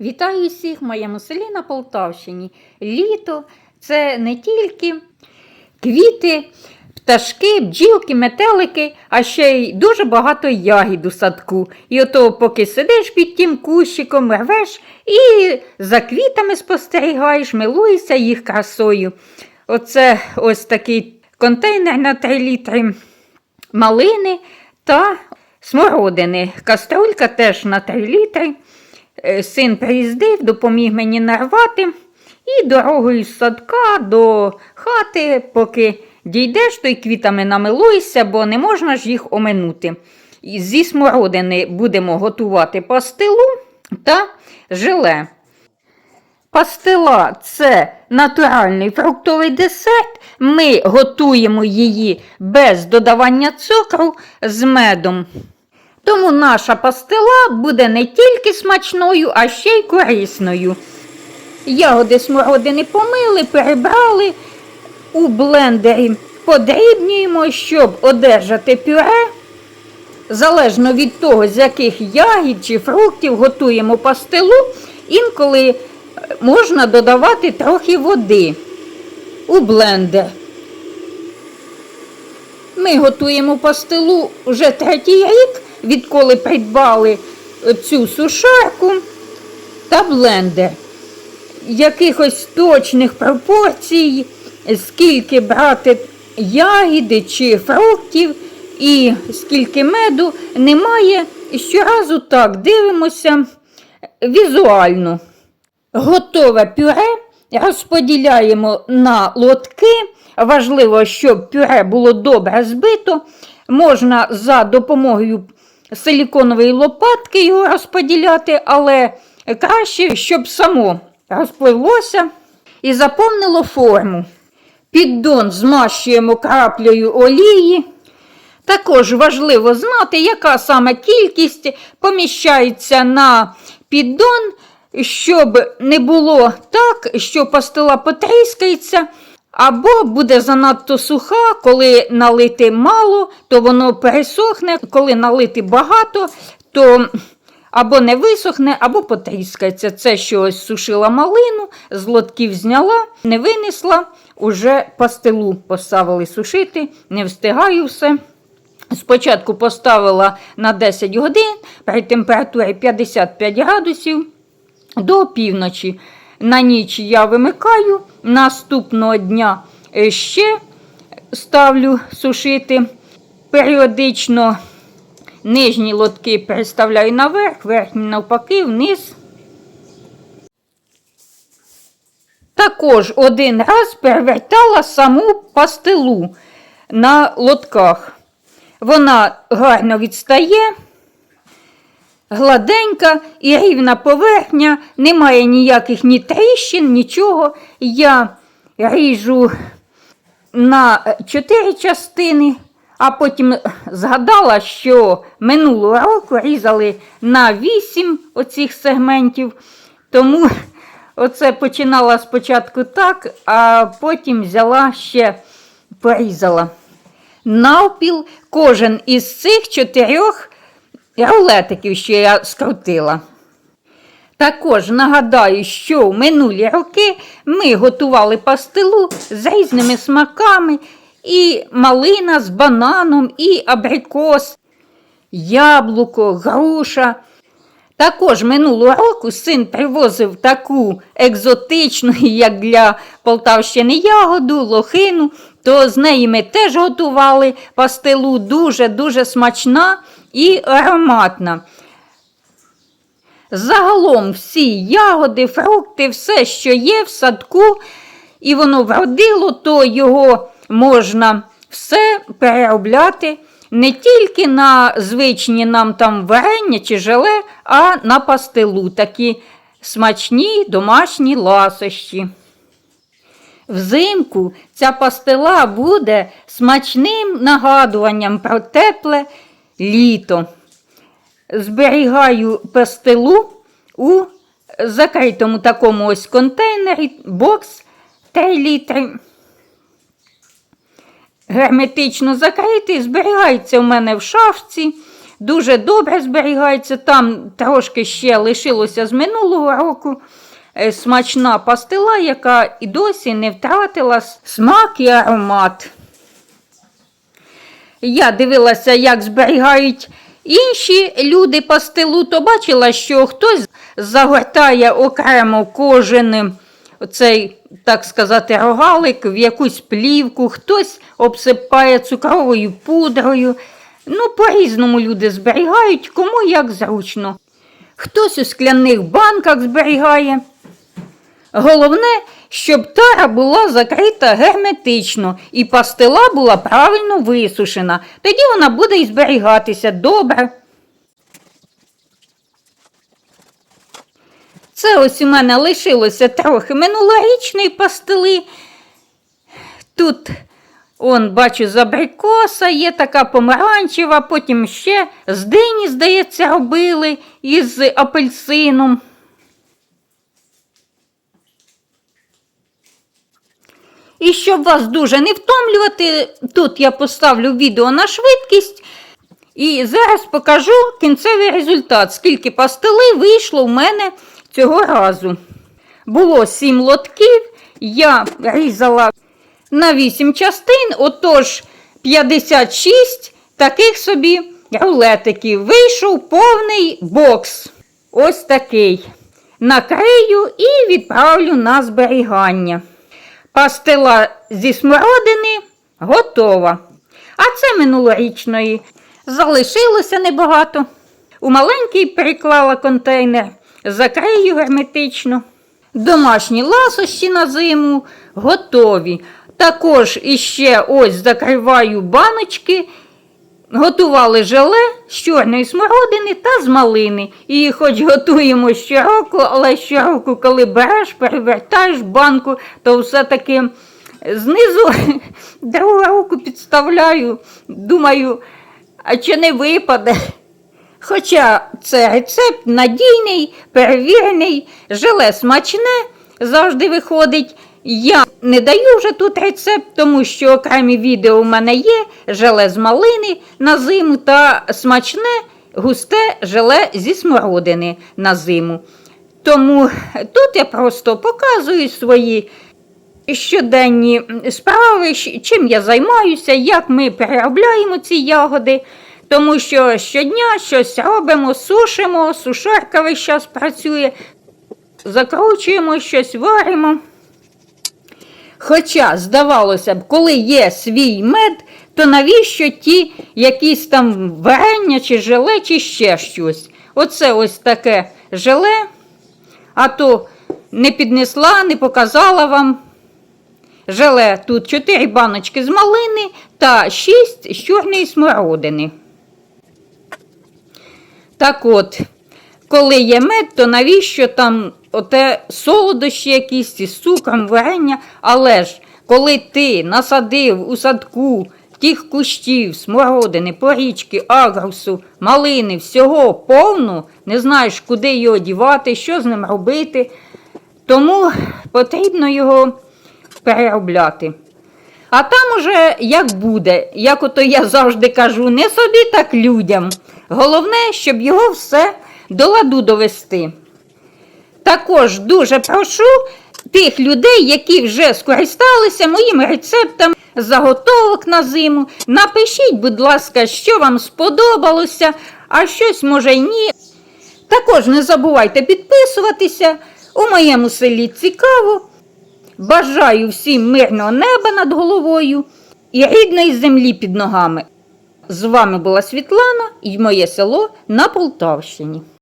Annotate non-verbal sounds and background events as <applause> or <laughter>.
Вітаю всіх в моєму селі на Полтавщині. Літо це не тільки квіти, пташки, бджілки, метелики, а ще й дуже багато ягід у садку. І ото, поки сидиш під тим кущиком, рвеш і за квітами спостерігаєш, милуєшся їх красою. Оце ось такий контейнер на 3 літри малини та смородини. Каструлька теж на 3 літри. Е, Син приїздив, допоміг мені нарвати. І дорогою з садка до хати, поки дійдеш, то й квітами намилуйся, бо не можна ж їх оминути. І Зі смородини будемо готувати пастилу та желе. Пастила це натуральний фруктовий десерт. Ми готуємо її без додавання цукру з медом. Тому наша пастила буде не тільки смачною, а ще й корисною. Ягоди смородини помили, перебрали у блендері, подрібнюємо, щоб одержати пюре. Залежно від того, з яких ягід чи фруктів готуємо пастилу, інколи е, можна додавати трохи води у блендер. Ми готуємо пастилу вже третій рік, відколи придбали цю сушарку та блендер. Якихось точних пропорцій, скільки брати ягіди чи фруктів і скільки меду, немає. Щоразу так дивимося візуально. Готове пюре розподіляємо на лотки. Важливо, щоб пюре було добре збито. Можна за допомогою силіконової лопатки його розподіляти, але краще, щоб само розпливлося і заповнило форму. Піддон змащуємо краплею олії. Також важливо знати, яка саме кількість поміщається на піддон, щоб не було так, що пастила потріскається, або буде занадто суха, коли налити мало, то воно пересохне, коли налити багато, то або не висохне, або потріскається. Це що ось сушила малину, з лотків зняла, не винесла, уже пастилу поставили сушити, не встигаю все. Спочатку поставила на 10 годин при температурі 55 градусів до півночі. На ніч я вимикаю, наступного дня е, ще ставлю сушити. Періодично нижні лотки переставляю наверх, верхні навпаки, вниз. Також один раз перевертала саму пастилу на лотках. Вона гарно відстає, гладенька і рівна поверхня, немає ніяких ні тріщин, нічого. Я ріжу на чотири частини, а потім згадала, що минулого року різали на вісім оцих сегментів. Тому оце починала спочатку так, а потім взяла ще порізала. Навпіл кожен із цих чотирьох рулетиків, що я скрутила. Також нагадаю, що в минулі роки ми готували пастилу з різними смаками, і малина з бананом, і абрикос, яблуко, груша. Також минулого року син привозив таку екзотичну, <laughs> як для Полтавщини ягоду, лохину, то з неї ми теж готували пастилу дуже-дуже смачна і ароматна. Загалом всі ягоди, фрукти, все, що є в садку, і воно вродило, то його можна все переробляти не тільки на звичні нам там варення чи желе, а на пастилу, такі смачні домашні ласощі. Взимку ця пастила буде смачним нагадуванням про тепле літо. Зберігаю пастилу у закритому такому ось контейнері, бокс 3 літри. Герметично закритий, зберігається у мене в шафці. дуже добре зберігається. Там трошки ще лишилося з минулого року. Е, Смачна пастила, яка і досі не втратила смак і аромат. Я дивилася, як зберігають інші люди пастилу, то бачила, що хтось загортає окремо кожен цей, так сказати, рогалик в якусь плівку, хтось обсипає цукровою пудрою. Ну, по-різному люди зберігають, кому як зручно. Хтось у скляних банках зберігає. Головне, щоб тара була закрита герметично і пастила була правильно висушена. Тоді вона буде і зберігатися добре. Це ось у мене лишилося трохи минулорічної пастили. Тут, он, бачу, з є така помаранчева, потім ще з дині, здається, робили із апельсином. І щоб вас дуже не втомлювати, тут я поставлю відео на швидкість. І зараз покажу кінцевий результат, скільки пастили вийшло в мене цього разу. Було 7 лотків, я різала на 8 частин, отож 56 таких собі рулетиків. Вийшов повний бокс. Ось такий. Накрию і відправлю на зберігання. Пастила зі смородини готова. А це минулорічної. Залишилося небагато. У маленький переклала контейнер, закрию герметично. Домашні ласощі на зиму готові. Також іще ось закриваю баночки. Готували желе з чорної смородини та з малини. І хоч готуємо щороку, але щороку, коли береш, перевертаєш банку, то все-таки знизу <laughs> другу руку підставляю, думаю, а чи не випаде. Хоча це рецепт надійний, перевірений, желе смачне завжди виходить. Я не даю вже тут рецепт, тому що окремі відео у мене є желе з малини на зиму та смачне густе желе зі смородини на зиму. Тому тут я просто показую свої щоденні справи, чим я займаюся, як ми переробляємо ці ягоди. Тому що щодня щось робимо, сушимо, сушарка весь час працює, закручуємо щось, варимо. Хоча, здавалося б, коли є свій мед, то навіщо ті якісь там варення чи желе, чи ще щось? Оце ось таке желе, а то не піднесла, не показала вам. Желе тут 4 баночки з малини та 6 з чорної смородини. Так от, коли є мед, то навіщо там оте солодощі якісь цукром, варення? Але ж, коли ти насадив у садку тих кущів, смородини, порічки, агрусу, малини, всього повну, не знаєш, куди його дівати, що з ним робити, тому потрібно його переробляти. А там уже як буде, як ото я завжди кажу, не собі, так людям. Головне, щоб його все до ладу довести. Також дуже прошу тих людей, які вже скористалися моїм рецептом заготовок на зиму. Напишіть, будь ласка, що вам сподобалося, а щось може й ні. Також не забувайте підписуватися. У моєму селі цікаво. Бажаю всім мирного неба над головою і рідної землі під ногами. З вами була Світлана і моє село на Полтавщині.